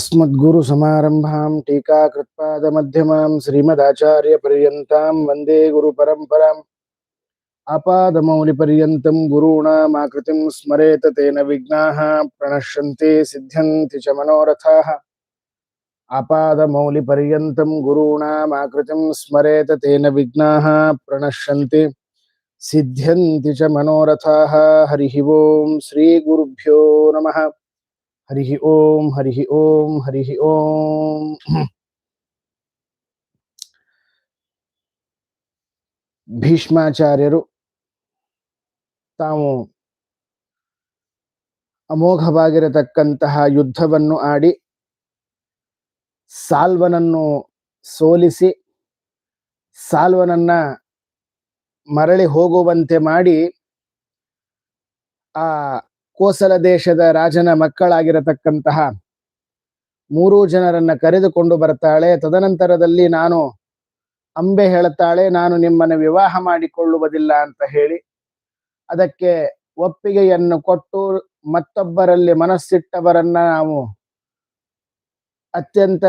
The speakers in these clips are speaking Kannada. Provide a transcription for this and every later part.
अस्मद्गुरुसमारम्भां टीकाकृत्पादमध्यमां श्रीमदाचार्यपर्यन्तां वंदे गुरुपरम्पराम् आपादमौलिपर्यन्तं गुरूणामाकृतिं स्मरेत तेन विघ्नाः, प्रणश्यन्ति सिद्ध्यन्ति च मनोरथाः। आपादमौलिपर्यन्तं गुरूणामाकृतिं स्मरेत तेन विघ्नाः, प्रणश्यन्ति सिद्ध्यन्ति च मनोरथाः। हरिः ओं, श्रीगुरुभ्यो नमः। ಹರಿ ಓಂ ಹರಿ ಓಂ, ಹರಿಹಿ ಓಂ. ಭೀಷ್ಮಾಚಾರ್ಯರು ತಾವು ಅಮೋಘವಾಗಿರತಕ್ಕಂತಹ ಯುದ್ಧವನ್ನು ಆಡಿ ಸಾಲ್ವನನ್ನು ಸೋಲಿಸಿ ಸಾಲ್ವನನ್ನ ಮರಳಿ ಹೋಗುವಂತೆ ಮಾಡಿ ಆ ಕೋಸಲ ದೇಶದ ರಾಜನ ಮಕ್ಕಳಾಗಿರತಕ್ಕಂತಹ ಮೂರೂ ಜನರನ್ನ ಕರೆದುಕೊಂಡು ಬರ್ತಾಳೆ. ತದನಂತರದಲ್ಲಿ ನಾನು ಅಂಬೆ ಹೇಳ್ತಾಳೆ ನಾನು ನಿಮ್ಮನ್ನು ವಿವಾಹ ಮಾಡಿಕೊಳ್ಳುವುದಿಲ್ಲ ಅಂತ ಹೇಳಿ ಅದಕ್ಕೆ ಒಪ್ಪಿಗೆಯನ್ನು ಕೊಟ್ಟು ಮತ್ತೊಬ್ಬರಲ್ಲಿ ಮನಸ್ಸಿಟ್ಟವರನ್ನ ನಾವು ಅತ್ಯಂತ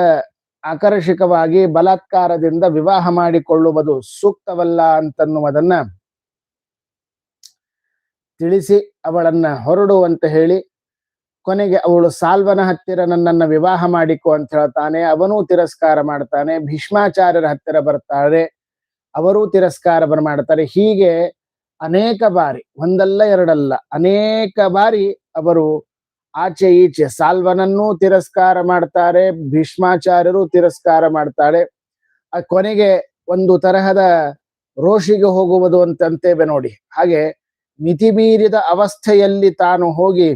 ಆಕರ್ಷಕವಾಗಿ ಬಲಾತ್ಕಾರದಿಂದ ವಿವಾಹ ಮಾಡಿಕೊಳ್ಳುವುದು ಸೂಕ್ತವಲ್ಲ ಅಂತನ್ನುವುದನ್ನ ತಿಳಿಸಿ ಅವಳನ್ನ ಹೊರಡು ಅಂತ ಹೇಳಿ ಕೊನೆಗೆ ಅವಳು ಸಾಲ್ವನ ಹತ್ತಿರ ನನ್ನನ್ನ ವಿವಾಹ ಮಾಡಿಕೊ ಅಂತ ಹೇಳ್ತಾನೆ. ಅವನೂ ತಿರಸ್ಕಾರ ಮಾಡ್ತಾನೆ. ಭೀಷ್ಮಾಚಾರ್ಯರ ಹತ್ತಿರ ಬರ್ತಾರೆ. ಅವರೂ ತಿರಸ್ಕಾರ ಮಾಡ್ತಾರೆ. ಹೀಗೆ ಅನೇಕ ಬಾರಿ, ಒಂದಲ್ಲ ಎರಡಲ್ಲ, ಅನೇಕ ಬಾರಿ ಅವರು ಆಚೆ ಈಚೆ ಸಾಲ್ವನನ್ನೂ ತಿರಸ್ಕಾರ ಮಾಡ್ತಾರೆ, ಭೀಷ್ಮಾಚಾರ್ಯರು ತಿರಸ್ಕಾರ ಮಾಡ್ತಾಳೆ ಕೊನೆಗೆ ಒಂದು ತರಹದ ರೋಷಿಗೆ ಹೋಗುವುದು ಅಂತಂತೇವೆ ನೋಡಿ. ಹಾಗೆ ಮಿತಿಮೀರಿದ ಅವಸ್ಥೆಯಲ್ಲಿ ತಾನು ಹೋಗಿ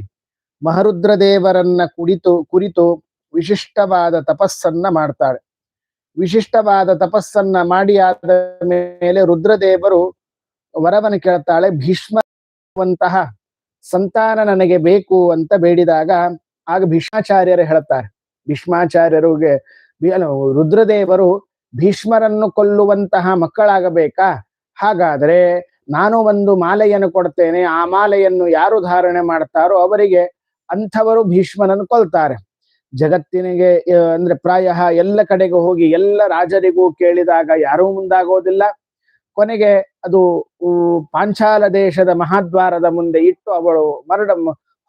ಮಹರುದ್ರ ದೇವರನ್ನ ಕುಡಿತು, ಕುರಿತು ವಿಶಿಷ್ಟವಾದ ತಪಸ್ಸನ್ನ ಮಾಡ್ತಾಳೆ. ವಿಶಿಷ್ಟವಾದ ತಪಸ್ಸನ್ನ ಮಾಡಿ ಆದ ಮೇಲೆ ರುದ್ರದೇವರು ವರವನ್ನು ಕೇಳ್ತಾಳೆ, ಭೀಷ್ಮವಂತಹ ಸಂತಾನ ನನಗೆ ಬೇಕು ಅಂತ ಬೇಡಿದಾಗ ಆಗ ಭೀಷ್ಮಾಚಾರ್ಯರು ಹೇಳ್ತಾರೆ ಭೀಷ್ಮಾಚಾರ್ಯರಿಗೆ ರುದ್ರದೇವರು ಭೀಷ್ಮರನ್ನು ಕೊಲ್ಲುವಂತಹ ಮಕ್ಕಳಾಗಬೇಕಾ? ಹಾಗಾದ್ರೆ ನಾನು ಒಂದು ಮಾಲೆಯನ್ನು ಕೊಡ್ತೇನೆ, ಆ ಮಾಲೆಯನ್ನು ಯಾರು ಧಾರಣೆ ಮಾಡ್ತಾರೋ ಅವರಿಗೆ ಅಂಥವರು ಭೀಷ್ಮನನ್ನು ಕೊಲ್ತಾರೆ. ಜಗತ್ತಿನಿಗೆ ಅಂದ್ರೆ ಪ್ರಾಯ ಎಲ್ಲ ಕಡೆಗೂ ಹೋಗಿ ಎಲ್ಲ ರಾಜರಿಗೂ ಕೇಳಿದಾಗ ಯಾರೂ ಮುಂದಾಗೋದಿಲ್ಲ. ಕೊನೆಗೆ ಅದು ಪಾಂಚಾಲ ದೇಶದ ಮಹಾದ್ವಾರದ ಮುಂದೆ ಇಟ್ಟು ಅವಳು ಮರಡ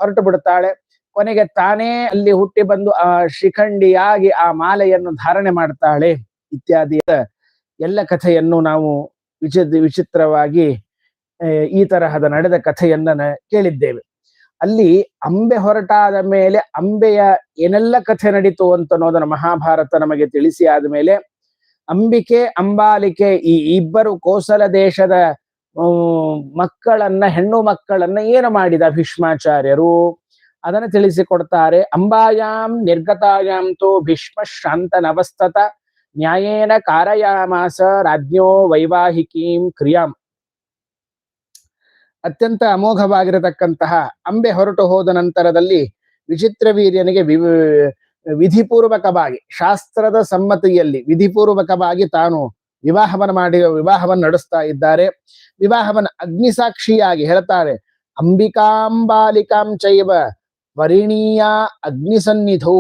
ಹೊರಟು ಬಿಡ್ತಾಳೆ ಕೊನೆಗೆ ತಾನೇ ಅಲ್ಲಿ ಹುಟ್ಟಿ ಬಂದು ಆ ಶಿಖಂಡಿಯಾಗಿ ಆ ಮಾಲೆಯನ್ನು ಧಾರಣೆ ಮಾಡ್ತಾಳೆ. ಇತ್ಯಾದಿಯ ಎಲ್ಲ ಕಥೆಯನ್ನು ನಾವು ವಿಚಿ ವಿಚಿತ್ರವಾಗಿ ಈ ತರಹದ ನಡೆದ ಕಥೆಯನ್ನ ಕೇಳಿದ್ದೇವೆ. ಅಲ್ಲಿ ಅಂಬೆ ಹೊರಟಾದ ಮೇಲೆ ಅಂಬೆಯ ಏನೆಲ್ಲ ಕಥೆ ನಡೀತು ಅಂತ ಅನ್ನೋದನ್ನ ಮಹಾಭಾರತ ನಮಗೆ ತಿಳಿಸಿ ಆದ್ಮೇಲೆ ಅಂಬಿಕೆ, ಅಂಬಾಲಿಕೆ ಈ ಇಬ್ಬರು ಕೋಸಲ ದೇಶದ ಮಕ್ಕಳನ್ನ, ಹೆಣ್ಣು ಮಕ್ಕಳನ್ನ ಏನು ಮಾಡಿದ ಭೀಷ್ಮಾಚಾರ್ಯರು? ಅದನ್ನ ತಿಳಿಸಿಕೊಡ್ತಾರೆ. ಅಂಬಾಯಾಂ ನಿರ್ಗತಾಯಾಂ ತೋ ಭೀಷ್ಮ ಶಾಂತನವಸ್ತತ ನ್ಯಾಯೇನ ಕಾರಯಾಮಾಸ ರಾಜ್ಞೋ ವೈವಾಹಿಕೀಂ ಕ್ರಿಯಾಂ. ಅತ್ಯಂತ ಅಮೋಘವಾಗಿರತಕ್ಕಂತಹ ಅಂಬೆ ಹೊರಟು ಹೋದ ನಂತರದಲ್ಲಿ ವಿಚಿತ್ರ ವೀರ್ಯನಿಗೆ ವಿಧಿಪೂರ್ವಕವಾಗಿ ಶಾಸ್ತ್ರದ ಸಮ್ಮತಿಯಲ್ಲಿ ವಿಧಿಪೂರ್ವಕವಾಗಿ ತಾನು ವಿವಾಹವನ್ನು ಮಾಡಿ, ವಿವಾಹವನ್ನು ನಡೆಸ್ತಾ ಇದ್ದಾರೆ. ವಿವಾಹವನ್ನು ಅಗ್ನಿಸಾಕ್ಷಿಯಾಗಿ ಹೇಳ್ತಾರೆ ಅಂಬಿಕಾಂಬಾಲಿಕಾಂ ಚೈವ ಪರಿಣೀಯ ಅಗ್ನಿಸನ್ನಿಧೌ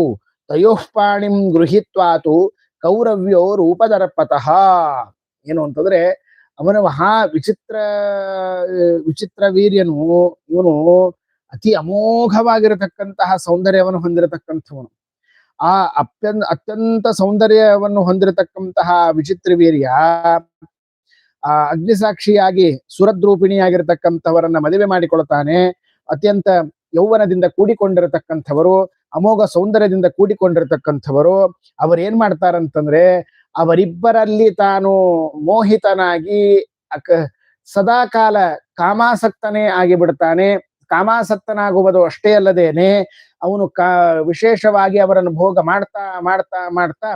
ತಯೋಪಾಣಿಂ ಗೃಹಿತ್ವಾತು ಕೌರವ್ಯೋ ರೂಪದರ್ಪತಃ. ಏನು ಅಂತಂದ್ರೆ ಅವನ ಮಹಾ ವಿಚಿತ್ರ ವಿಚಿತ್ರ ವೀರ್ಯನು, ಇವನು ಅತಿ ಅಮೋಘವಾಗಿರತಕ್ಕಂತಹ ಸೌಂದರ್ಯವನ್ನು ಹೊಂದಿರತಕ್ಕಂಥವನು. ಆ ಅತ್ಯಂತ ಅತ್ಯಂತ ಸೌಂದರ್ಯವನ್ನು ಹೊಂದಿರತಕ್ಕಂತಹ ವಿಚಿತ್ರ ವೀರ್ಯ, ಆ ಅಗ್ನಿಸಾಕ್ಷಿಯಾಗಿ ಸುರದ್ರೂಪಿಣಿಯಾಗಿರ್ತಕ್ಕಂಥವರನ್ನ ಮದುವೆ ಮಾಡಿಕೊಳ್ತಾನೆ. ಅತ್ಯಂತ ಯೌವನದಿಂದ ಕೂಡಿಕೊಂಡಿರತಕ್ಕಂಥವರು, ಅಮೋಘ ಸೌಂದರ್ಯದಿಂದ ಕೂಡಿಕೊಂಡಿರತಕ್ಕಂಥವರು. ಅವರೇನ್ ಮಾಡ್ತಾರಂತಂದ್ರೆ ಅವರಿಬ್ಬರಲ್ಲಿ ತಾನು ಮೋಹಿತನಾಗಿ ಸದಾಕಾಲ ಕಾಮಾಸಕ್ತನೇ ಆಗಿಬಿಡ್ತಾನೆ. ಕಾಮಾಸಕ್ತನಾಗುವುದು ಅಷ್ಟೇ ಅಲ್ಲದೇನೆ ಅವನು ಕಾ ವಿಶೇಷವಾಗಿ ಅವರನ್ನು ಭೋಗ ಮಾಡ್ತಾ ಮಾಡ್ತಾ ಮಾಡ್ತಾ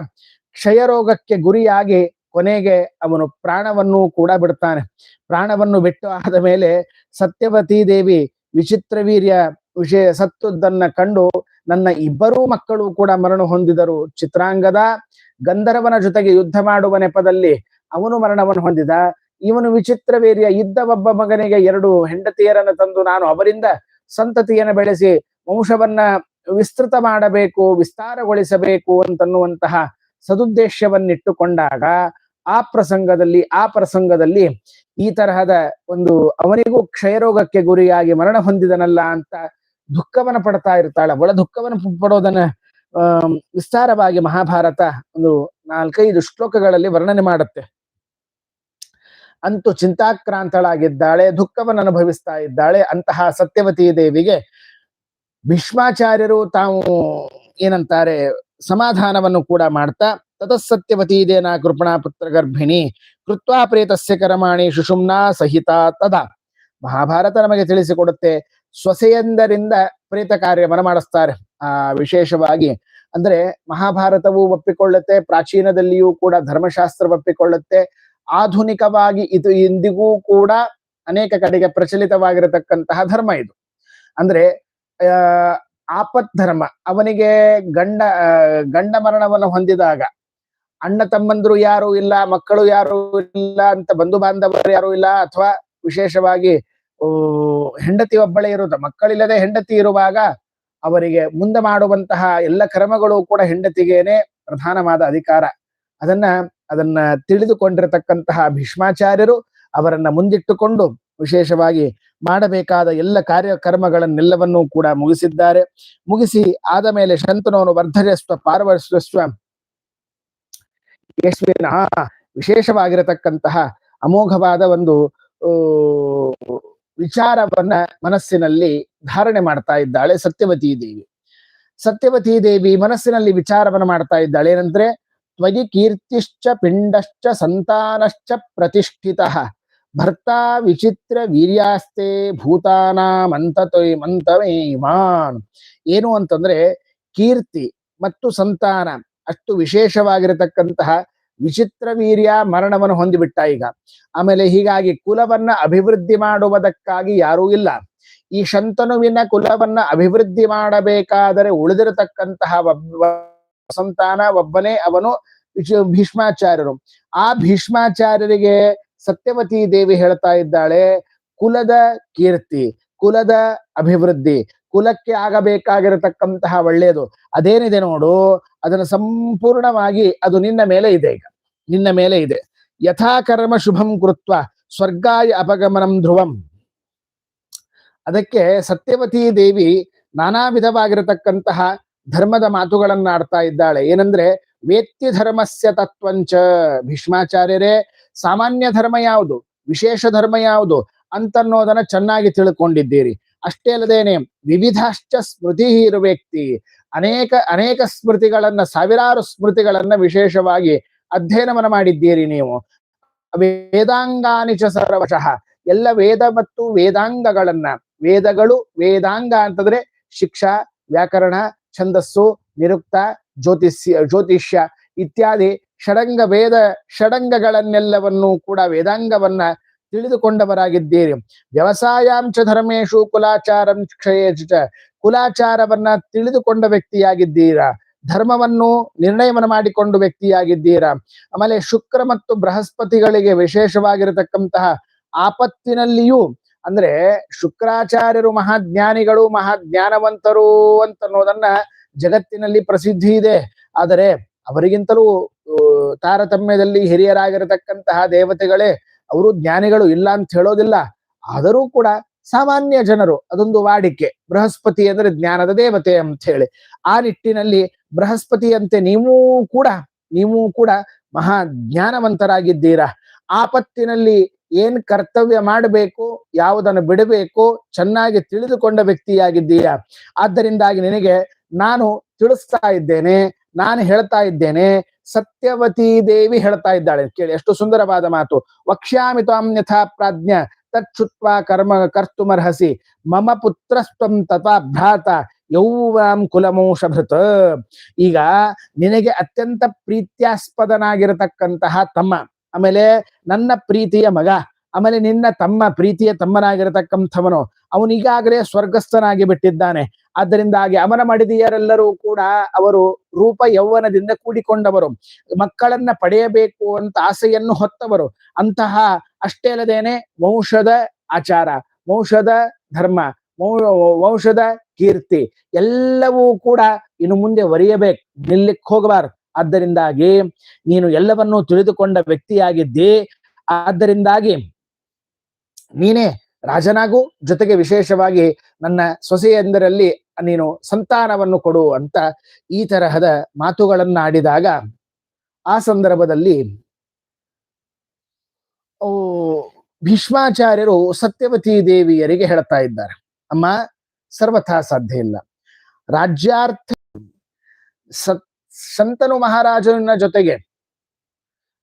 ಕ್ಷಯರೋಗಕ್ಕೆ ಗುರಿಯಾಗಿ ಕೊನೆಗೆ ಅವನು ಪ್ರಾಣವನ್ನು ಕೂಡ ಬಿಡ್ತಾನೆ. ಪ್ರಾಣವನ್ನು ಬಿಟ್ಟು ಆದ ಮೇಲೆ ಸತ್ಯವತಿ ದೇವಿ ವಿಚಿತ್ರ ವೀರ್ಯ ವಿಷಯ ಸತ್ತುದನ್ನ ಕಂಡು ನನ್ನ ಇಬ್ಬರೂ ಮಕ್ಕಳು ಕೂಡ ಮರಣ ಹೊಂದಿದರು. ಚಿತ್ರಾಂಗದ ಗಂಧರ್ವನ ಜೊತೆಗೆ ಯುದ್ಧ ಮಾಡುವ ನೆಪದಲ್ಲಿ ಅವನು ಮರಣವನ್ನು ಹೊಂದಿದ. ಇವನು ವಿಚಿತ್ರ ವೀರ್ಯ ಇದ್ದ ಒಬ್ಬ ಮಗನಿಗೆ ಎರಡು ಹೆಂಡತಿಯರನ್ನು ತಂದು ನಾನು ಅವರಿಂದ ಸಂತತಿಯನ್ನು ಬೆಳೆಸಿ ವಂಶವನ್ನ ವಿಸ್ತೃತ ಮಾಡಬೇಕು, ವಿಸ್ತಾರಗೊಳಿಸಬೇಕು ಅಂತನ್ನುವಂತಹ ಸದುದ್ದೇಶವನ್ನಿಟ್ಟುಕೊಂಡಾಗ ಆ ಪ್ರಸಂಗದಲ್ಲಿ ಆ ಪ್ರಸಂಗದಲ್ಲಿ ಈ ತರಹದ ಒಂದು ಅವನಿಗೂ ಕ್ಷಯರೋಗಕ್ಕೆ ಗುರಿಯಾಗಿ ಮರಣ ಹೊಂದಿದನಲ್ಲ ಅಂತ ದುಃಖವನ್ನ ಪಡ್ತಾ ಇರ್ತಾಳೆ. ಒಳ ದುಃಖವನ್ನು ಪಡೋದನ್ನ ವಿಸ್ತಾರವಾಗಿ ಮಹಾಭಾರತ ಒಂದು ನಾಲ್ಕೈದು ಶ್ಲೋಕಗಳಲ್ಲಿ ವರ್ಣನೆ ಮಾಡುತ್ತೆ. ಅಂತೂ ಚಿಂತಾಕ್ರಾಂತಳಾಗಿದ್ದಾಳೆ ದುಃಖವನ್ನು ಅನುಭವಿಸ್ತಾ ಇದ್ದಾಳೆ, ಅಂತಹ ಸತ್ಯವತಿ ದೇವಿಗೆ ಭೀಷ್ಮಾಚಾರ್ಯರು ತಾವು ಏನಂತಾರೆ, ಸಮಾಧಾನವನ್ನು ಕೂಡ ಮಾಡ್ತಾ, ತತಸ್ಸತ್ಯವತಿ ದೇನ ಕೃಪಣಾ ಪುತ್ರ ಗರ್ಭಿಣಿ ಕೃತ್ವಾ ಪ್ರೇತಸ್ಯ ಕರಮಾಣಿ ಸುಷುಮ್ನಾ ಸಹಿತ ತದಾ. ಮಹಾಭಾರತ ನಮಗೆ ತಿಳಿಸಿಕೊಡುತ್ತೆ ಸೊಸೆಯಂದರಿಂದ ಪ್ರೇತ ಕಾರ್ಯವನ್ನು ಮಾಡಿಸ್ತಾರೆ. ಆ, ವಿಶೇಷವಾಗಿ ಅಂದ್ರೆ ಮಹಾಭಾರತವು ಒಪ್ಪಿಕೊಳ್ಳುತ್ತೆ, ಪ್ರಾಚೀನದಲ್ಲಿಯೂ ಕೂಡ ಧರ್ಮಶಾಸ್ತ್ರ ಒಪ್ಪಿಕೊಳ್ಳುತ್ತೆ. ಆಧುನಿಕವಾಗಿ ಇದು ಇಂದಿಗೂ ಕೂಡ ಅನೇಕ ಕಡೆಗೆ ಪ್ರಚಲಿತವಾಗಿರತಕ್ಕಂತಹ ಧರ್ಮ ಇದು. ಅಂದ್ರೆ ಆಪತ್ ಧರ್ಮ ಅವನಿಗೆ ಗಂಡ ಗಂಡ ಮರಣವನ್ನು ಹೊಂದಿದಾಗ, ಅಣ್ಣ ತಮ್ಮಂದ್ರು ಯಾರು ಇಲ್ಲ, ಮಕ್ಕಳು ಯಾರು ಇಲ್ಲ ಅಂತ ಬಂಧು ಬಾಂಧವರು ಯಾರು ಇಲ್ಲ, ಅಥವಾ ವಿಶೇಷವಾಗಿ ಹೆಂಡತಿ ಒಬ್ಬಳೇ ಇರುವುದು, ಮಕ್ಕಳಿಲ್ಲದೆ ಹೆಂಡತಿ ಇರುವಾಗ ಅವರಿಗೆ ಮುಂದೆ ಮಾಡುವಂತಹ ಎಲ್ಲ ಕ್ರಮಗಳು ಕೂಡ ಹೆಂಡತಿಗೇನೆ ಪ್ರಧಾನವಾದ ಅಧಿಕಾರ. ಅದನ್ನ ಅದನ್ನ ತಿಳಿದುಕೊಂಡಿರತಕ್ಕಂತಹ ಭೀಷ್ಮಾಚಾರ್ಯರು ಅವರನ್ನ ಮುಂದಿಟ್ಟುಕೊಂಡು ವಿಶೇಷವಾಗಿ ಮಾಡಬೇಕಾದ ಎಲ್ಲ ಕಾರ್ಯಕ್ರಮಗಳನ್ನೆಲ್ಲವನ್ನೂ ಕೂಡ ಮುಗಿಸಿದ್ದಾರೆ. ಮುಗಿಸಿ ಆದ ಮೇಲೆ ಶಂತನವನು ವರ್ಧಜಸ್ವ ಪಾರ್ವಸ್ವ ಯಶ್ವಿನ ವಿಶೇಷವಾಗಿರತಕ್ಕಂತಹ ಅಮೋಘವಾದ ಒಂದು ವಿಚಾರವನ್ನ ಮನಸ್ಸಿನಲ್ಲಿ ಧಾರಣೆ ಮಾಡ್ತಾ ಇದ್ದಾಳೆ ಸತ್ಯವತಿ ದೇವಿ. ಸತ್ಯವತಿ ದೇವಿ ಮನಸ್ಸಿನಲ್ಲಿ ವಿಚಾರವನ್ನ ಮಾಡ್ತಾ ಇದ್ದಾಳೆ ಏನಂದ್ರೆ, ತ್ವಯಿ ಕೀರ್ತಿಶ್ಚ ಪಿಂಡಶ್ಚ ಸಂತಾನಶ್ಚ ಪ್ರತಿಷ್ಠಿತ. ಭರ್ತಾ ವಿಚಿತ್ರ ವೀರ್ಯಾಸ್ತೆ ಮಂತಮೇ ಮಾನ್ ಏನು ಅಂತಂದ್ರೆ, ಕೀರ್ತಿ ಮತ್ತು ಸಂತಾನ ಅಷ್ಟು ವಿಶೇಷವಾಗಿರತಕ್ಕಂತಹ ವಿಚಿತ್ರ ವೀರ್ಯ ಮರಣವನ್ನು ಹೊಂದಿಬಿಟ್ಟ ಈಗ. ಆಮೇಲೆ ಹೀಗಾಗಿ ಕುಲವನ್ನ ಅಭಿವೃದ್ಧಿ ಮಾಡುವುದಕ್ಕಾಗಿ ಯಾರೂ ಇಲ್ಲ. ಈ ಶಂತನುವಿನ ಕುಲವನ್ನ ಅಭಿವೃದ್ಧಿ ಮಾಡಬೇಕಾದರೆ ಉಳಿದಿರತಕ್ಕಂತಹ ಒಬ್ಬ ಸಂತಾನ ಒಬ್ಬನೇ ಅವನು ಭೀಷ್ಮಾಚಾರ್ಯರು. ಆ ಭೀಷ್ಮಾಚಾರ್ಯರಿಗೆ ಸತ್ಯವತಿ ದೇವಿ ಹೇಳ್ತಾ ಇದ್ದಾಳೆ, ಕುಲದ ಕೀರ್ತಿ, ಕುಲದ ಅಭಿವೃದ್ಧಿ. ಕುಲಕ್ಕೆ ಆಗಬೇಕಾಗಿರತಕ್ಕಂತಹ ಒಳ್ಳೆಯದು. ಅದೇನಿದೆ ನೋಡು, ಅದನ್ನು ಸಂಪೂರ್ಣವಾಗಿ ಅದು ನಿನ್ನ ಮೇಲೆ ಇದೆ ಈಗ. ನಿನ್ನ ಮೇಲೆ ಇದೆ. ಯಥಾಕರ್ಮ ಶುಭಂ ಕೃತ್ವ ಸ್ವರ್ಗಾಯ ಅಪಗಮನಂ ಧ್ರುವಂ. ಅದಕ್ಕೆ ಸತ್ಯವತಿ ದೇವಿ ನಾನಾ ವಿಧವಾಗಿರತಕ್ಕಂತಹ ಧರ್ಮದ ಮಾತುಗಳನ್ನಾಡ್ತಾ ಇದ್ದಾಳೆ. ಏನಂದ್ರೆ, ವೇತ್ಯ ಧರ್ಮಸ್ಯ ತತ್ವಂಚ. ಭೀಷ್ಮಾಚಾರ್ಯರೇ, ಸಾಮಾನ್ಯ ಧರ್ಮ ಯಾವುದು? ವಿಶೇಷ ಧರ್ಮ ಯಾವುದು? ಅಂತನ್ನೋದನ್ನ ಚೆನ್ನಾಗಿ ತಿಳ್ಕೊಂಡಿದ್ದೀರಿ. ಅಷ್ಟೇ ಅಲ್ಲದೇನೆ ವಿವಿಧಾಶ್ಚ ಸ್ಮೃತಿ ವ್ಯಕ್ತಿ ಅನೇಕ ಅನೇಕ ಸ್ಮೃತಿಗಳನ್ನ, ಸಾವಿರಾರು ಸ್ಮೃತಿಗಳನ್ನ ವಿಶೇಷವಾಗಿ ಅಧ್ಯಯನವನ್ನ ಮಾಡಿದ್ದೀರಿ ನೀವು. ವೇದಾಂಗಾನಿ ಚ ಸರ್ವಶಃ. ಎಲ್ಲ ವೇದ ಮತ್ತು ವೇದಾಂಗಗಳನ್ನ, ವೇದಗಳು ವೇದಾಂಗ ಅಂತಂದ್ರೆ ಶಿಕ್ಷಾ, ವ್ಯಾಕರಣ, ಛಂದಸ್ಸು, ನಿರುಕ್ತ, ಜ್ಯೋತಿಷ್ಯ ಜ್ಯೋತಿಷ್ಯ ಇತ್ಯಾದಿ ಷಡಂಗ ವೇದ ಷಡಂಗಗಳನ್ನೆಲ್ಲವನ್ನೂ ಕೂಡ ವೇದಾಂಗವನ್ನ ತಿಳಿದುಕೊಂಡವರಾಗಿದ್ದೀರಿ. ವ್ಯವಸಾಯಾಂಚ ಧರ್ಮೇಶು ಕುಲಾಚಾರಂ ಕ್ಷಯೇ ಚ ಕುಲಾಚಾರವನ್ನ ತಿಳಿದುಕೊಂಡ ವ್ಯಕ್ತಿಯಾಗಿದ್ದೀರಾ? ಧರ್ಮವನ್ನು ನಿರ್ಣಯವನ್ನು ಮಾಡಿಕೊಂಡು ವ್ಯಕ್ತಿಯಾಗಿದ್ದೀರಾ? ಆಮೇಲೆ ಶುಕ್ರ ಮತ್ತು ಬೃಹಸ್ಪತಿಗಳಿಗೆ ವಿಶೇಷವಾಗಿರತಕ್ಕಂತಹ ಆಪತ್ತಿನಲ್ಲಿಯೂ, ಅಂದ್ರೆ ಶುಕ್ರಾಚಾರ್ಯರು ಮಹಾಜ್ಞಾನಿಗಳು, ಮಹಾಜ್ಞಾನವಂತರು ಅಂತ ಅನ್ನೋದನ್ನ ಜಗತ್ತಿನಲ್ಲಿ ಪ್ರಸಿದ್ಧಿ ಇದೆ. ಆದರೆ ಅವರಿಗಿಂತಲೂ ತಾರತಮ್ಯದಲ್ಲಿ ಹಿರಿಯರಾಗಿರತಕ್ಕಂತಹ ದೇವತೆಗಳೇ ಅವರು ಜ್ಞಾನಿಗಳು ಇಲ್ಲ ಅಂತ ಹೇಳೋದಿಲ್ಲ. ಆದರೂ ಕೂಡ ಸಾಮಾನ್ಯ ಜನರು ಅದೊಂದು ವಾಡಿಕೆ. ಬೃಹಸ್ಪತಿ ಅಂದ್ರೆ ಜ್ಞಾನದ ದೇವತೆ ಅಂತ ಹೇಳಿ. ಆ ನಿಟ್ಟಿನಲ್ಲಿ ಬೃಹಸ್ಪತಿಯಂತೆ ನೀವು ಕೂಡ ನೀವು ಕೂಡ ಮಹಾ ಜ್ಞಾನವಂತರಾಗಿದ್ದೀರಾ? ಆಪತ್ತಿನಲ್ಲಿ ಏನ್ ಕರ್ತವ್ಯ ಮಾಡಬೇಕು, ಯಾವುದನ್ನು ಬಿಡಬೇಕು, ಚೆನ್ನಾಗಿ ತಿಳಿದುಕೊಂಡ ವ್ಯಕ್ತಿಯಾಗಿದ್ದೀರಾ ಆದ್ದರಿಂದಾಗಿ ನಿನಗೆ ನಾನು ತಿಳಿಸ್ತಾ ಇದ್ದೇನೆ ನಾನು ಹೇಳ್ತಾ ಇದ್ದೇನೆ, ಸತ್ಯವತಿ ದೇವಿ ಹೇಳ್ತಾ ಇದ್ದಾಳೆ. ಕೇಳಿ, ಎಷ್ಟು ಸುಂದರವಾದ ಮಾತು. ವಕ್ಷ್ಯಾಮಿ ತ್ವಾಂ ಯಥಾ ಪ್ರಾಜ್ಞ ತಚ್ಛುತ್ವ ಕರ್ಮ ಕರ್ತುಮರ್ಹಸಿ, ಮಮ ಪುತ್ರಸ್ತ್ವಂ ತಥಾ ಭ್ರಾತ ಯೌವಾಂ ಕುಲಮೋಷಭೃತ ಈಗ ನಿನಗೆ ಅತ್ಯಂತ ಪ್ರೀತ್ಯಾಸ್ಪದನಾಗಿರತಕ್ಕಂತಹ ತಮ್ಮ, ಆಮೇಲೆ ನನ್ನ ಪ್ರೀತಿಯ ಮಗ ಆಮೇಲೆ ನಿನ್ನ ತಮ್ಮ ಪ್ರೀತಿಯ ತಮ್ಮನಾಗಿರತಕ್ಕಂಥವನು, ಅವನು ಈಗಾಗಲೇ ಸ್ವರ್ಗಸ್ಥನಾಗಿ ಬಿಟ್ಟಿದ್ದಾನೆ. ಆದ್ದರಿಂದಾಗಿ ಅವನ ಮಡಿದಿಯರೆಲ್ಲರೂ ಕೂಡ ಅವರು ರೂಪ ಯೌವನದಿಂದ ಕೂಡಿಕೊಂಡವರು. ಮಕ್ಕಳನ್ನ ಪಡೆಯಬೇಕು ಅಂತ ಆಸೆಯನ್ನು ಹೊತ್ತವರು. ಅಂತಹ ಅಷ್ಟೇ ಅಲ್ಲದೇನೆ ವಂಶದ ಆಚಾರ, ವಂಶದ ಧರ್ಮ, ವಂಶ- ವಂಶದ ಕೀರ್ತಿ ಎಲ್ಲವೂ ಕೂಡ ಇನ್ನು ಮುಂದೆ ಒರೆಯಬೇಕು. ನಿಲ್ಲಕ್ಕೆ ಹೋಗಬಾರ್ದು ಆದ್ದರಿಂದಾಗಿ ನೀನು ಎಲ್ಲವನ್ನೂ ತಿಳಿದುಕೊಂಡ ವ್ಯಕ್ತಿಯಾಗಿದ್ದಿ. ಆದ್ದರಿಂದಾಗಿ ನೀನೇ ರಾಜನಾಗು, ಜೊತೆಗೆ ವಿಶೇಷವಾಗಿ ನನ್ನ ಸೊಸೆಯಂದರಲ್ಲಿ ನೀನು ಸಂತಾನವನ್ನು ಕೊಡು ಅಂತ ಈ ತರಹದ ಮಾತುಗಳನ್ನಾಡಿದಾಗ ಆ ಸಂದರ್ಭದಲ್ಲಿ ಓ, ಭೀಷ್ಮಾಚಾರ್ಯರು ಸತ್ಯವತಿ ದೇವಿಯರಿಗೆ ಹೇಳ್ತಾ ಇದ್ದಾರೆ. ಅಮ್ಮ, ಸರ್ವಥಾ ಸಾಧ್ಯ ಇಲ್ಲ. ರಾಜ್ಯಾರ್ಥ ಸತ್ ಸಂತನು ಮಹಾರಾಜನ ಜೊತೆಗೆ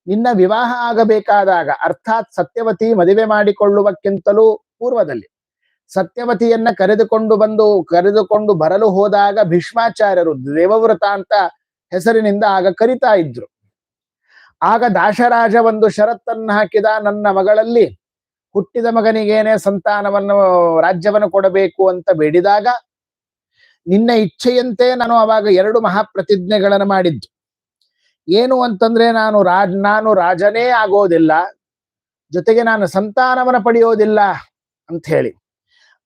ನಿನ್ನ ವಿವಾಹ ಆಗಬೇಕಾದಾಗ, ಅರ್ಥಾತ್ ಸತ್ಯವತಿ ಮದುವೆ ಮಾಡಿಕೊಳ್ಳುವಕ್ಕಿಂತಲೂ ಪೂರ್ವದಲ್ಲಿ. ಸತ್ಯವತಿಯನ್ನ ಕರೆದುಕೊಂಡು ಬಂದು, ಕರೆದುಕೊಂಡು ಬರಲು ಹೋದಾಗ ಭೀಷ್ಮಾಚಾರ್ಯರು ದೇವವ್ರತ ಅಂತ ಹೆಸರಿನಿಂದ ಆಗ ಕರಿತಾ ಇದ್ರು. ಆಗ ದಾಶರಾಜ ಒಂದು ಷರತ್ತನ್ನು ಹಾಕಿದ, ನನ್ನ ಮಗಳಲ್ಲಿ ಹುಟ್ಟಿದ ಮಗನಿಗೇನೆ ಸಂತಾನವನ್ನು ರಾಜ್ಯವನ್ನು ಕೊಡಬೇಕು ಅಂತ ಬೇಡಿದಾಗ, ನಿನ್ನ ಇಚ್ಛೆಯಂತೆ ನಾನು ಅವಾಗ ಎರಡು ಮಹಾಪ್ರತಿಜ್ಞೆಗಳನ್ನು ಮಾಡಿದ್ದು. ಏನು ಅಂತಂದ್ರೆ ನಾನು ರಾಜ್, ನಾನು ರಾಜನೇ ಆಗೋದಿಲ್ಲ, ಜೊತೆಗೆ ನಾನು ಸಂತಾನವನ್ನ ಪಡೆಯೋದಿಲ್ಲ ಅಂತ ಹೇಳಿ.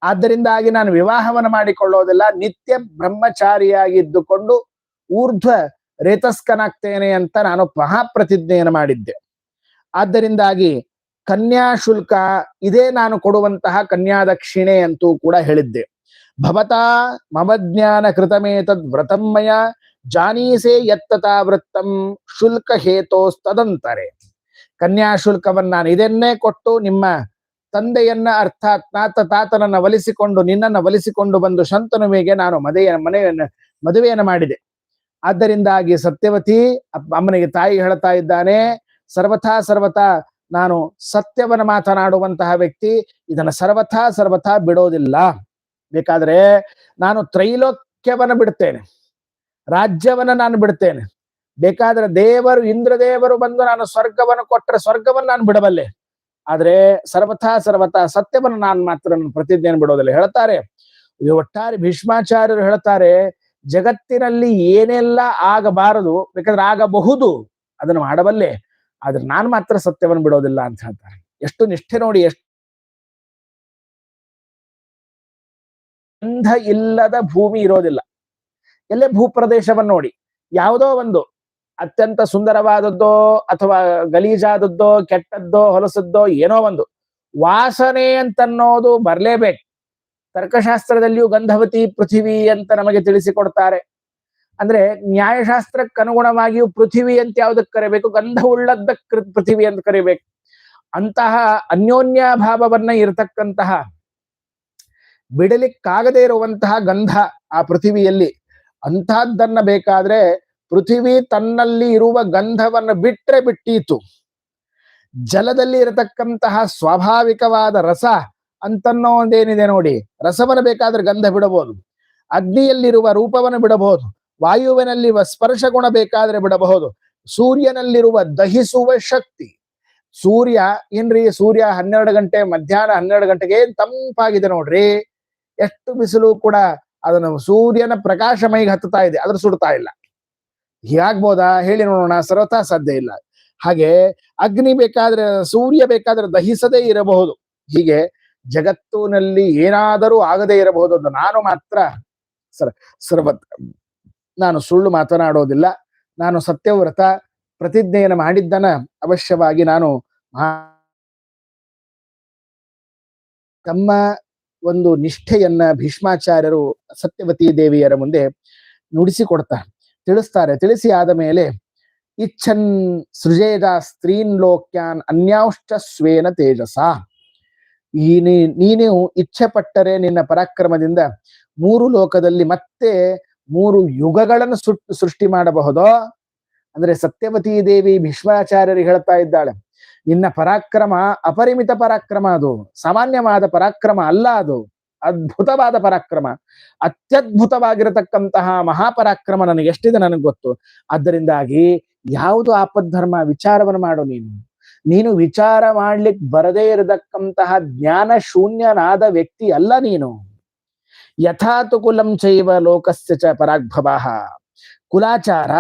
ಆದ್ದರಿಂದಾಗಿ ನಾನು ವಿವಾಹವನ್ನು ಮಾಡಿಕೊಳ್ಳೋದಿಲ್ಲ, ನಿತ್ಯ ಬ್ರಹ್ಮಚಾರಿಯಾಗಿದ್ದುಕೊಂಡು ಊರ್ಧ್ವ ರೇತಸ್ಕನಾಗ್ತೇನೆ ಅಂತ ನಾನು ಮಹಾಪ್ರತಿಜ್ಞೆಯನ್ನು ಮಾಡಿದ್ದೆ. ಆದ್ದರಿಂದಾಗಿ ಕನ್ಯಾ ಶುಲ್ಕ ಇದೇ ನಾನು ಕೊಡುವಂತಹ ಕನ್ಯಾ ದಕ್ಷಿಣೆ ಅಂತೂ ಕೂಡ ಹೇಳಿದ್ದೆ. ಭವತಾ ಮಮಜ್ಞಾನ ಕೃತಮೇತದ್ ವ್ರತಮ್ಮಯ ಜಾನೀಸೆ ಯತ್ತತಾ ವೃತ್ತಂ ಶುಲ್ಕ ಹೇತೋಸ್ತದಂತಾರೆ ಕನ್ಯಾ ಶುಲ್ಕವನ್ನ ನಾನು ಇದನ್ನೇ ಕೊಟ್ಟು ನಿಮ್ಮ ತಂದೆಯನ್ನ ಅರ್ಥಾತ್ ನಾತ ತಾತನನ್ನ ಒಲಿಸಿಕೊಂಡು ನಿನ್ನನ್ನ ಒಲಿಸಿಕೊಂಡು ಬಂದು ಶಂತನುವಿಗೆ ನಾನು ಮದೆಯ ಮನೆಯನ್ನ ಮದುವೆಯನ್ನು ಮಾಡಿದೆ. ಆದ್ದರಿಂದಾಗಿ ಸತ್ಯವತಿ ಅಮ್ಮನಿಗೆ ತಾಯಿ ಹೇಳ್ತಾ ಇದ್ದಾನೆ, ಸರ್ವಥಾ ಸರ್ವಥಾ ನಾನು ಸತ್ಯವನ್ನು ಮಾತನಾಡುವಂತಹ ವ್ಯಕ್ತಿ, ಇದನ್ನ ಸರ್ವಥಾ ಸರ್ವಥಾ ಬಿಡೋದಿಲ್ಲ. ಬೇಕಾದ್ರೆ ನಾನು ತ್ರೈಲೋಕ್ಯವನ್ನ ಬಿಡ್ತೇನೆ ರಾಜ್ಯವನ್ನ ನಾನು ಬಿಡ್ತೇನೆ. ಬೇಕಾದ್ರೆ ದೇವರು, ಇಂದ್ರದೇವರು ಬಂದು ನಾನು ಸ್ವರ್ಗವನ್ನು ಕೊಟ್ಟರೆ ಸ್ವರ್ಗವನ್ನು ನಾನು ಬಿಡಬಲ್ಲೆ. ಆದ್ರೆ ಸರ್ವಥಾ ಸರ್ವಥಾ ಸತ್ಯವನ್ನು ನಾನು ಮಾತ್ರ ಪ್ರತಿಜ್ಞೆಯನ್ನು ಬಿಡೋದಿಲ್ಲ. ಹೇಳ್ತಾರೆ ಒಟ್ಟಾರೆ ಭೀಷ್ಮಾಚಾರ್ಯರು ಹೇಳ್ತಾರೆ, ಜಗತ್ತಿನಲ್ಲಿ ಏನೆಲ್ಲ ಆಗಬಾರದು, ಬೇಕಾದ್ರೆ ಆಗಬಹುದು, ಅದನ್ನು ಮಾಡಬಲ್ಲೆ. ಆದ್ರೆ ನಾನು ಮಾತ್ರ ಸತ್ಯವನ್ನು ಬಿಡೋದಿಲ್ಲ ಅಂತ ಹೇಳ್ತಾರೆ. ಎಷ್ಟು ನಿಷ್ಠೆ ನೋಡಿ, ಎಷ್ಟು ಬಂಧ ಇಲ್ಲದ ಭೂಮಿ ಇರೋದಿಲ್ಲ. ಎಲ್ಲೇ ಭೂಪ್ರದೇಶವನ್ನು ನೋಡಿ? ಯಾವುದೋ ಒಂದು ಅತ್ಯಂತ ಸುಂದರವಾದದ್ದೋ ಅಥವಾ ಗಲೀಜಾದದ್ದೋ ಕೆಟ್ಟದ್ದೋ ಹೊಲಸದ್ದೋ ಏನೋ ಒಂದು ವಾಸನೆ ಅಂತನ್ನೋದು ಬರಲೇಬೇಕು ತರ್ಕಶಾಸ್ತ್ರದಲ್ಲಿಯೂ ಗಂಧವತಿ ಪೃಥಿವಿ ಅಂತ ನಮಗೆ ತಿಳಿಸಿಕೊಡ್ತಾರೆ. ಅಂದ್ರೆ ನ್ಯಾಯಶಾಸ್ತ್ರಕ್ಕೆ ಅನುಗುಣವಾಗಿಯೂ ಪೃಥಿವಿ ಅಂತ ಯಾವುದಕ್ಕೆ ಕರಿಬೇಕು? ಗಂಧವುಳ್ಳದ್ದ ಪೃಥಿವಿ ಅಂತ ಕರಿಬೇಕು. ಅಂತಹ ಅನ್ಯೋನ್ಯ ಭಾವವನ್ನ ಇರತಕ್ಕಂತಹ ಬಿಡಲಿಕ್ಕಾಗದೇ ಇರುವಂತಹ ಗಂಧ ಆ ಪೃಥಿವಿಯಲ್ಲಿ ಅಂತಹದ್ದನ್ನ ಬೇಕಾದ್ರೆ ಪೃಥಿವಿ ತನ್ನಲ್ಲಿ ಇರುವ ಗಂಧವನ್ನು ಬಿಟ್ರೆ ಬಿಟ್ಟೀತು. ಜಲದಲ್ಲಿ ಇರತಕ್ಕಂತಹ ಸ್ವಾಭಾವಿಕವಾದ ರಸ ಅಂತನ್ನೋ ಒಂದೇನಿದೆ ನೋಡಿ. ರಸವನ್ನು ಬೇಕಾದ್ರೆ ಗಂಧ ಬಿಡಬಹುದು. ಅಗ್ನಿಯಲ್ಲಿರುವ ರೂಪವನ್ನು ಬಿಡಬಹುದು. ವಾಯುವಿನಲ್ಲಿರುವ ಸ್ಪರ್ಶ ಗುಣ ಬೇಕಾದ್ರೆ ಬಿಡಬಹುದು. ಸೂರ್ಯನಲ್ಲಿರುವ ದಹಿಸುವ ಶಕ್ತಿ. ಸೂರ್ಯ ಏನ್ರಿ? ಸೂರ್ಯ ಹನ್ನೆರಡು ಗಂಟೆ, ಮಧ್ಯಾಹ್ನ ಹನ್ನೆರಡು ಗಂಟೆಗೆ ಏನ್ ತಂಪಾಗಿದೆ ನೋಡ್ರಿ. ಎಷ್ಟು ಬಿಸಿಲು ಕೂಡ ಅದನ್ನು ಸೂರ್ಯನ ಪ್ರಕಾಶ ಮೈಗೆ ಹತ್ತುತ್ತಾ ಇದೆ ಅದ್ರ ಸುಡ್ತಾ ಇಲ್ಲ. ಹೀಗಾಗ್ಬೋದಾ? ಹೇಳಿ ನೋಡೋಣ, ಸರ್ವತಾ ಸಾಧ್ಯ ಇಲ್ಲ. ಹಾಗೆ ಅಗ್ನಿ ಬೇಕಾದ್ರೆ, ಸೂರ್ಯ ಬೇಕಾದ್ರೆ ದಹಿಸದೇ ಇರಬಹುದು. ಹೀಗೆ ಜಗತ್ತಿನಲ್ಲಿ ಏನಾದರೂ ಆಗದೇ ಇರಬಹುದು ಅಂತ ನಾನು ಮಾತ್ರ ಸರ್, ಸರ್ವತ್, ನಾನು ಸುಳ್ಳು ಮಾತನಾಡೋದಿಲ್ಲ. ನಾನು ಸತ್ಯವ್ರತ, ಪ್ರತಿಜ್ಞೆಯನ್ನು ಮಾಡಿದ್ದನ ಅವಶ್ಯವಾಗಿ ನಾನು ತಮ್ಮ ಒಂದು ನಿಷ್ಠೆಯನ್ನ ಭೀಷ್ಮಾಚಾರ್ಯರು ಸತ್ಯವತಿ ದೇವಿಯರ ಮುಂದೆ ನುಡಿಸಿಕೊಡ್ತಾರೆ, ತಿಳಿಸ್ತಾರೆ. ತಿಳಿಸಿ ಆದ ಮೇಲೆ, ಇಚ್ಛನ್ ಸೃಜೇದ ಸ್ತ್ರೀನ್ ಲೋಕ್ಯಾನ್ ಅನ್ಯಾಶ್ಚ ಸ್ವೇನ ತೇಜಸ. ಈ ನೀನು ಇಚ್ಛೆ ಪಟ್ಟರೆ ನಿನ್ನ ಪರಾಕ್ರಮದಿಂದ ಮೂರು ಲೋಕದಲ್ಲಿ ಮತ್ತೆ ಮೂರು ಯುಗಗಳನ್ನು ಸೃಷ್ಟಿ ಮಾಡಬಹುದೋ? ಅಂದ್ರೆ ಸತ್ಯವತಿ ದೇವಿ ಭೀಷ್ಮಾಚಾರ್ಯರಿಗೆ ಹೇಳ್ತಾ ಇದ್ದಾಳೆ ನಿನ್ನ ಪರಾಕ್ರಮ, ಅಪರಿಮಿತ ಪರಾಕ್ರಮ ಅದು. ಸಾಮಾನ್ಯವಾದ ಪರಾಕ್ರಮ ಅಲ್ಲ ಅದು. ಅದ್ಭುತವಾದ ಪರಾಕ್ರಮ. ಅತ್ಯದ್ಭುತವಾಗಿರತಕ್ಕಂತಹ ಮಹಾಪರಾಕ್ರಮ ನನಗೆ ಎಷ್ಟಿದೆ ನನಗೆ ಗೊತ್ತು. ಆದ್ದರಿಂದಾಗಿ ಯಾವುದು ಆಪದ್ಧರ್ಮ ವಿಚಾರವನ್ನು ಮಾಡು ನೀನು. ನೀನು ವಿಚಾರ ಮಾಡ್ಲಿಕ್ಕೆ ಬರದೇ ಇರತಕ್ಕಂತಹ ಜ್ಞಾನ ಶೂನ್ಯನಾದ ವ್ಯಕ್ತಿ ಅಲ್ಲ ನೀನು. ಯಥಾತು ಕುಲಂ ಚೈವ ಲೋಕಸ್ಯ ಚ ಪರಾಗ್ಭವಾಹ. ಕುಲಾಚಾರ,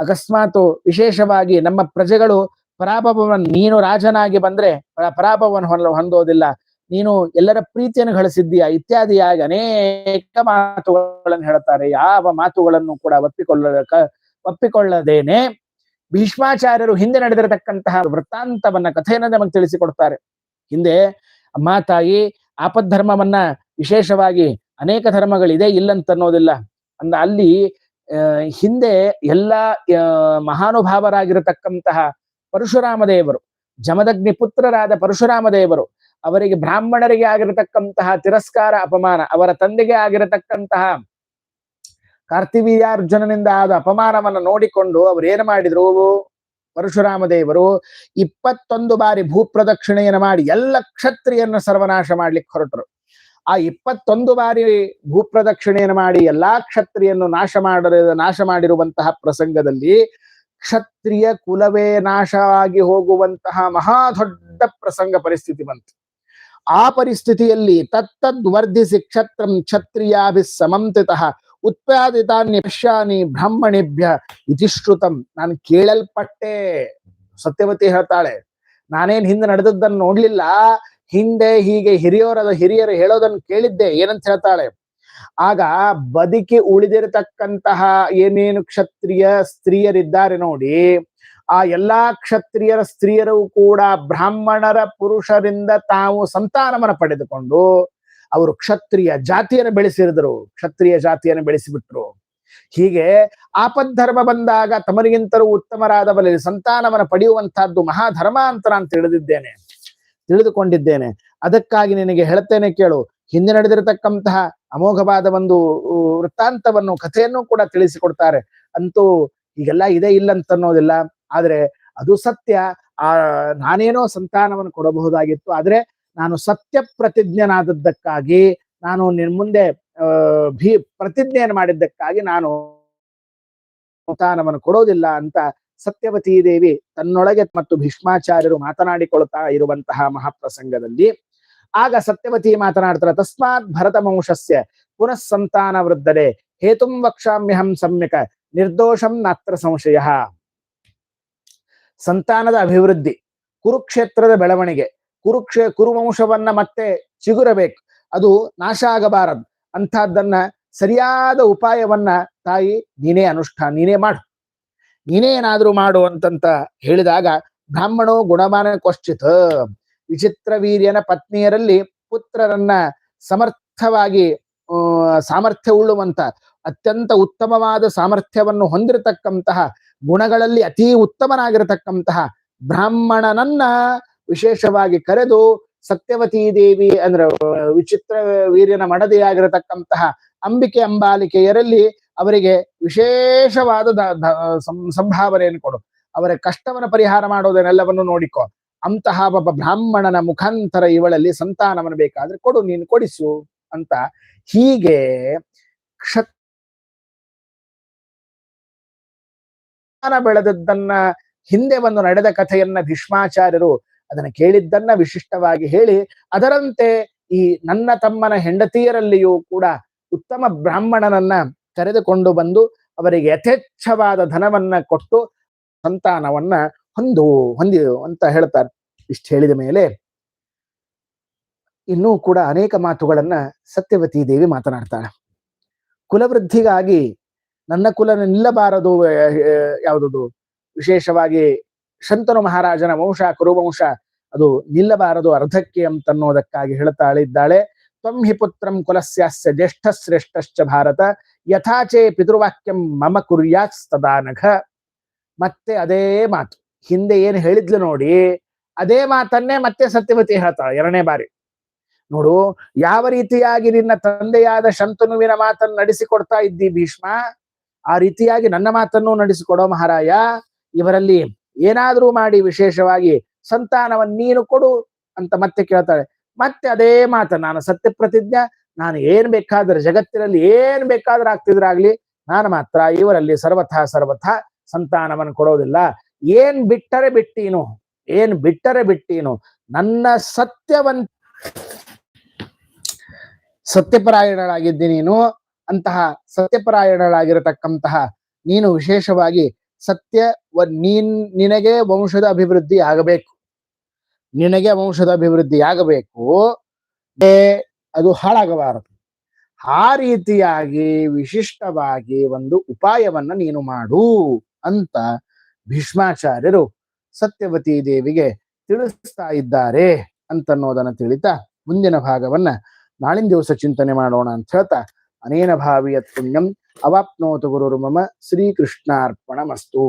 ಅಕಸ್ಮಾತ್ ವಿಶೇಷವಾಗಿ ನಮ್ಮ ಪ್ರಜೆಗಳು ಪರಾಭವವನ್ನು ನೀನು ರಾಜನಾಗಿ ಬಂದ್ರೆ ಪರ- ಪರಾಭವವನ್ನು ಹೊಂದ ಹೊಂದೋದಿಲ್ಲ. ನೀನು ಎಲ್ಲರ ಪ್ರೀತಿಯನ್ನು ಗಳಿಸಿದ್ದೀಯ. ಇತ್ಯಾದಿಯಾಗಿ ಅನೇಕ ಮಾತುಗಳನ್ನು ಹೇಳ್ತಾರೆ ಯಾವ ಮಾತುಗಳನ್ನು ಕೂಡ ಒಪ್ಪಿಕೊಳ್ಳ ಒಪ್ಪಿಕೊಳ್ಳದೇನೆ. ಭೀಷ್ಮಾಚಾರ್ಯರು ಹಿಂದೆ ನಡೆದಿರತಕ್ಕಂತಹ ವೃತ್ತಾಂತವನ್ನ, ಕಥೆಯನ್ನು ನಮಗೆ ತಿಳಿಸಿಕೊಡ್ತಾರೆ. ಹಿಂದೆ, ಅಮ್ಮ, ತಾಯಿ, ಆಪದ್ಧರ್ಮವನ್ನ ವಿಶೇಷವಾಗಿ ಅನೇಕ ಧರ್ಮಗಳಿದೆ ಇಲ್ಲಂತ ಅನ್ನೋದಿಲ್ಲ ಅಂದ ಅಲ್ಲಿ ಹಿಂದೆ ಎಲ್ಲ ಮಹಾನುಭಾವರಾಗಿರತಕ್ಕಂತಹ ಪರಶುರಾಮ ದೇವರು ಜಮದಗ್ನಿ ಪುತ್ರರಾದ ಪರಶುರಾಮ ದೇವರು ಅವರಿಗೆ ಬ್ರಾಹ್ಮಣರಿಗೆ ಆಗಿರತಕ್ಕಂತಹ ತಿರಸ್ಕಾರ, ಅಪಮಾನ, ಅವರ ತಂದೆಗೆ ಆಗಿರತಕ್ಕಂತಹ ಕಾರ್ತಿವೀಯಾರ್ಜುನನಿಂದ ಆದ ಅಪಮಾನವನ್ನು ನೋಡಿಕೊಂಡು ಅವರು ಏನು ಮಾಡಿದ್ರು? ಪರಶುರಾಮ ದೇವರು ಇಪ್ಪತ್ತೊಂದು ಬಾರಿ ಭೂಪ್ರದಕ್ಷಿಣೆಯನ್ನು ಮಾಡಿ ಎಲ್ಲ ಕ್ಷತ್ರಿಯನ್ನು ಸರ್ವನಾಶ ಮಾಡ್ಲಿಕ್ಕೆ ಹೊರಟರು. ಆ ಇಪ್ಪತ್ತೊಂದು ಬಾರಿ ಭೂಪ್ರದಕ್ಷಿಣೆಯನ್ನು ಮಾಡಿ ಎಲ್ಲಾ ಕ್ಷತ್ರಿಯನ್ನು ನಾಶ ಮಾಡ ನಾಶ ಮಾಡಿರುವಂತಹ ಪ್ರಸಂಗದಲ್ಲಿ ಕ್ಷತ್ರಿಯ ಕುಲವೇ ನಾಶವಾಗಿ ಹೋಗುವಂತಹ ಮಹಾ ದೊಡ್ಡ ಪ್ರಸಂಗ ಪರಿಸ್ಥಿತಿ ಬಂತು. ಆ ಪರಿಸ್ಥಿತಿಯಲ್ಲಿ ತತ್ತದ್ ವರ್ಧಿಸಿ ಕ್ಷತ್ರಂ ಕ್ಷತ್ರಿಯಾಭಿ ಸಮಂತಿತಃ ಉತ್ಪಾದಿತಾನ್ಯ ಪಶ್ಯಾನಿ ಬ್ರಾಹ್ಮಣಿಭ್ಯ ಇತಿಶ್ರುತಂ. ನಾನು ಕೇಳಲ್ಪಟ್ಟೆ. ಸತ್ಯವತಿ ಹೇಳ್ತಾಳೆ, ನಾನೇನ್ ಹಿಂದೆ ನಡೆದದ್ದನ್ನು ನೋಡ್ಲಿಲ್ಲ. ಹಿಂದೆ ಹೀಗೆ ಹಿರಿಯವರ ಹಿರಿಯರು ಹೇಳೋದನ್ನು ಕೇಳಿದ್ದೆ. ಏನಂತ ಹೇಳ್ತಾಳೆ ಆಗ ಬದುಕಿ ಉಳಿದಿರತಕ್ಕಂತಹ ಏನೇನು ಕ್ಷತ್ರಿಯ ಸ್ತ್ರೀಯರಿದ್ದಾರೆ ನೋಡಿ, ಆ ಎಲ್ಲಾ ಕ್ಷತ್ರಿಯರ ಸ್ತ್ರೀಯರು ಕೂಡ ಬ್ರಾಹ್ಮಣರ ಪುರುಷರಿಂದ ತಾವು ಸಂತಾನವನ್ನ ಪಡೆದುಕೊಂಡು ಅವರು ಕ್ಷತ್ರಿಯ ಜಾತಿಯನ್ನು ಬೆಳೆಸಿರಿದ್ರು, ಕ್ಷತ್ರಿಯ ಜಾತಿಯನ್ನು ಬೆಳೆಸಿಬಿಟ್ರು. ಹೀಗೆ ಆಪದ್ಧರ್ಮ ಬಂದಾಗ ತಮರಿಗಿಂತಲೂ ಉತ್ತಮರಾದವರಲ್ಲಿ ಸಂತಾನವನ್ನು ಪಡೆಯುವಂತಹದ್ದು ಮಹಾಧರ್ಮ ಅಂತ ನಾನು ತಿಳಿದಿದ್ದೇನೆ, ತಿಳಿದುಕೊಂಡಿದ್ದೇನೆ. ಅದಕ್ಕಾಗಿ ನಿನಗೆ ಹೇಳ್ತೇನೆ ಕೇಳು, ಹಿಂದೆ ನಡೆದಿರತಕ್ಕಂತಹ ಅಮೋಘವಾದ ಒಂದು ವೃತ್ತಾಂತವನ್ನು, ಕಥೆಯನ್ನು ಕೂಡ ತಿಳಿಸಿಕೊಡ್ತಾರೆ. ಅಂತೂ ಈಗೆಲ್ಲ ಇದೆ ಇಲ್ಲ ಅಂತ ಅನ್ನೋದಿಲ್ಲ ಆದ್ರೆ ಅದು ಸತ್ಯ. ಆ, ನಾನೇನೋ ಸಂತಾನವನ್ನು ಕೊಡಬಹುದಾಗಿತ್ತು. ಆದ್ರೆ ನಾನು ಸತ್ಯ ಪ್ರತಿಜ್ಞನಾದದ್ದಕ್ಕಾಗಿ, ನಾನು ನಿನ್ ಮುಂದೆ ಭೀ, ಪ್ರತಿಜ್ಞೆಯನ್ನು ಮಾಡಿದ್ದಕ್ಕಾಗಿ ನಾನು ಸಂತಾನವನ್ನು ಕೊಡೋದಿಲ್ಲ ಅಂತ ಸತ್ಯವತೀ ದೇವಿ ತನ್ನೊಳಗೆ ಮತ್ತು ಭೀಷ್ಮಾಚಾರ್ಯರು ಮಾತನಾಡಿಕೊಳ್ತಾ ಇರುವಂತಹ ಮಹಾಪ್ರಸಂಗದಲ್ಲಿ ಆಗ ಸತ್ಯವತಿ ಮಾತನಾಡ್ತಾರೆ ತಸ್ಮಾತ್ ಭರತ ವಂಶಸ್ಯ ಪುನಃ ಸಂತಾನ ವೃದ್ಧರೆ ಹೇತುಂ ವಕ್ಷಾಮ್ಯಹಂ ಸಮ್ಯಕ, ನಿರ್ದೋಷಂ ನಾತ್ರ ಸಂಶಯ. ಸಂತಾನದ ಅಭಿವೃದ್ಧಿ, ಕುರುಕ್ಷೇತ್ರದ ಬೆಳವಣಿಗೆ, ಕುರುಕ್ಷೇ, ಕುರುವಂಶವನ್ನ ಮತ್ತೆ ಚಿಗುರಬೇಕು, ಅದು ನಾಶ ಆಗಬಾರದು, ಅಂಥದ್ದನ್ನ ಸರಿಯಾದ ಉಪಾಯವನ್ನ ತಾಯಿ ನೀನೇ ಅನುಷ್ಠಾನ, ನೀನೇ ಮಾಡು. ನೀನೇ ಏನಾದ್ರೂ ಮಾಡು ಅಂತಂತ ಹೇಳಿದಾಗ ಬ್ರಾಹ್ಮಣೋ ಗುಣಮಾನ ಕ್ವಶ್ಚಿತ್. ವಿಚಿತ್ರ ವೀರ್ಯನ ಪತ್ನಿಯರಲ್ಲಿ ಪುತ್ರರನ್ನ ಸಮರ್ಥವಾಗಿ ಸಾಮರ್ಥ್ಯ ಉಳ್ಳುವಂತ, ಅತ್ಯಂತ ಉತ್ತಮವಾದ ಸಾಮರ್ಥ್ಯವನ್ನು ಹೊಂದಿರತಕ್ಕಂತಹ, ಗುಣಗಳಲ್ಲಿ ಅತಿ ಉತ್ತಮನಾಗಿರತಕ್ಕಂತಹ ಬ್ರಾಹ್ಮಣನನ್ನ ವಿಶೇಷವಾಗಿ ಕರೆದು ಸತ್ಯವತೀ ದೇವಿ ಅಂದ್ರೆ ವಿಚಿತ್ರ ವೀರ್ಯನ ಮಡದಿಯಾಗಿರತಕ್ಕಂತಹ ಅಂಬಿಕೆ ಅಂಬಾಲಿಕೆಯರಲ್ಲಿ ಅವರಿಗೆ ವಿಶೇಷವಾದ ಸಂಭಾವನೆಯನ್ನು ಕೊಡು. ಅವರ ಕಷ್ಟವನ್ನು ಪರಿಹಾರ ಮಾಡೋದನ್ನೆಲ್ಲವನ್ನು ನೋಡಿಕೊ. ಅಂತಹ ಒಬ್ಬ ಬ್ರಾಹ್ಮಣನ ಮುಖಾಂತರ ಇವಳಲ್ಲಿ ಸಂತಾನವನ್ನು ಬೇಕಾದ್ರೆ ಕೊಡು, ನೀನು ಕೊಡಿಸು ಅಂತ ಹೀಗೆ ಕ್ಷತ್ ಬೆಳೆದದ್ದನ್ನ ಹಿಂದೆ ಒಂದು ನಡೆದ ಕಥೆಯನ್ನ ಭೀಷ್ಮಾಚಾರ್ಯರು ಅದನ್ನ ಕೇಳಿದ್ದನ್ನ ವಿಶಿಷ್ಟವಾಗಿ ಹೇಳಿ, ಅದರಂತೆ ಈ ನನ್ನ ತಮ್ಮನ ಹೆಂಡತಿಯರಲ್ಲಿಯೂ ಕೂಡ ಉತ್ತಮ ಬ್ರಾಹ್ಮಣನನ್ನ ಕರೆದುಕೊಂಡು ಬಂದು ಅವರಿಗೆ ಯಥೇಚ್ಛವಾದ ಧನವನ್ನ ಕೊಟ್ಟು ಸಂತಾನವನ್ನ ಹೊಂದು ಹೊಂದಿ ಅಂತ ಹೇಳ್ತಾರೆ. ಇಷ್ಟು ಹೇಳಿದ ಮೇಲೆ ಇನ್ನೂ ಕೂಡ ಅನೇಕ ಮಾತುಗಳನ್ನ ಸತ್ಯವತಿ ದೇವಿ ಮಾತನಾಡ್ತಾಳೆ. ಕುಲವೃದ್ಧಿಗಾಗಿ ನನ್ನ ಕುಲ ನಿಲ್ಲಬಾರದು ಯಾವುದದು? ವಿಶೇಷವಾಗಿ ಶಂತನು ಮಹಾರಾಜನ ವಂಶ, ಕುರುವಂಶ, ಅದು ನಿಲ್ಲಬಾರದು ಅರ್ಧಕ್ಕೆ ಅಂತನ್ನೋದಕ್ಕಾಗಿ ಹೇಳ್ತಾಳೆ ಇದ್ದಾಳೆ ತ್ವಂ ಹಿ ಪುತ್ರಂ ಕುಲಸ್ಯಾಸ್ಯ ಜ್ಯೇಷ್ಠ ಶ್ರೇಷ್ಠಶ್ಚ ಭಾರತ, ಯಥಾಚೆ ಪಿತೃವಾಕ್ಯಂ ಮಮ ಕುರ್ಯಾತ್ ತದಾನಘ ಮತ್ತೆ ಅದೇ ಮಾತು. ಹಿಂದೆ ಏನು ಹೇಳಿದ್ಲು ನೋಡಿ ಅದೇ ಮಾತನ್ನೇ ಮತ್ತೆ ಸತ್ಯವತಿ ಹೇಳ್ತಾಳೆ ಎರಡನೇ ಬಾರಿ. ನೋಡು, ಯಾವ ರೀತಿಯಾಗಿ ನಿನ್ನ ತಂದೆಯಾದ ಶಂತನುವಿನ ಮಾತನ್ನು ನಡೆಸಿಕೊಡ್ತಾ ಇದ್ದಿ ಭೀಷ್ಮ? ಆ ರೀತಿಯಾಗಿ ನನ್ನ ಮಾತನ್ನು ನಡೆಸಿಕೊಡೋ ಮಹಾರಾಯ, ಇವರಲ್ಲಿ ಏನಾದ್ರೂ ಮಾಡಿ ವಿಶೇಷವಾಗಿ ಸಂತಾನವನ್ನ ನೀನು ಕೊಡು ಅಂತ ಮತ್ತೆ ಕೇಳ್ತಾಳೆ. ಮತ್ತೆ ಅದೇ ಮಾತ, ನಾನು ಸತ್ಯ ಪ್ರತಿಜ್ಞ ನಾನು ಏನ್ ಬೇಕಾದ್ರೆ, ಜಗತ್ತಿನಲ್ಲಿ ಏನ್ ಬೇಕಾದ್ರೆ ಆಗ್ತಿದ್ರಾಗ್ಲಿ, ನಾನು ಮಾತ್ರ ಇವರಲ್ಲಿ ಸರ್ವಥ ಸರ್ವಥ ಸಂತಾನವನ್ನು ಕೊಡೋದಿಲ್ಲ. ಏನ್ ಬಿಟ್ಟರೆ ಬಿಟ್ಟೀನು. ಏನ್ ಬಿಟ್ಟರೆ ಬಿಟ್ಟೇನು. ನನ್ನ ಸತ್ಯವಂತ ಸತ್ಯಪರಾಯಣಳಾಗಿದ್ದಿ ನೀನು. ಅಂತಹ ಸತ್ಯಪರಾಯಣಳಾಗಿರತಕ್ಕಂತಹ ನೀನು ವಿಶೇಷವಾಗಿ ಸತ್ಯ ನೀನ್, ನಿನಗೆ ವಂಶದ ಅಭಿವೃದ್ಧಿ ಆಗಬೇಕು. ನಿನಗೆ ವಂಶದ ಅಭಿವೃದ್ಧಿ ಆಗಬೇಕು. ಅದು ಹಾಳಾಗಬಾರದು. ಆ ರೀತಿಯಾಗಿ ವಿಶಿಷ್ಟವಾಗಿ ಒಂದು ಉಪಾಯವನ್ನ ನೀನು ಮಾಡು ಅಂತ ಭೀಷ್ಮಾಚಾರ್ಯರು ಸತ್ಯವತಿ ದೇವಿಗೆ ತಿಳಿಸ್ತಾ ಇದ್ದಾರೆ ಅಂತನ್ನೋದನ್ನ ತಿಳಿತಾ ಮುಂದಿನ ಭಾಗವನ್ನ ನಾಳಿನ ದಿವಸ ಚಿಂತನೆ ಮಾಡೋಣ ಅಂತ ಹೇಳ್ತಾ, ಅನೇನ ಭಾವಿಯತ್ ಪುಣ್ಯಂ ಅವಾಪ್ನೋತು ಗುರುರು ಮಮ ಶ್ರೀಕೃಷ್ಣಾರ್ಪಣ ಮಸ್ತು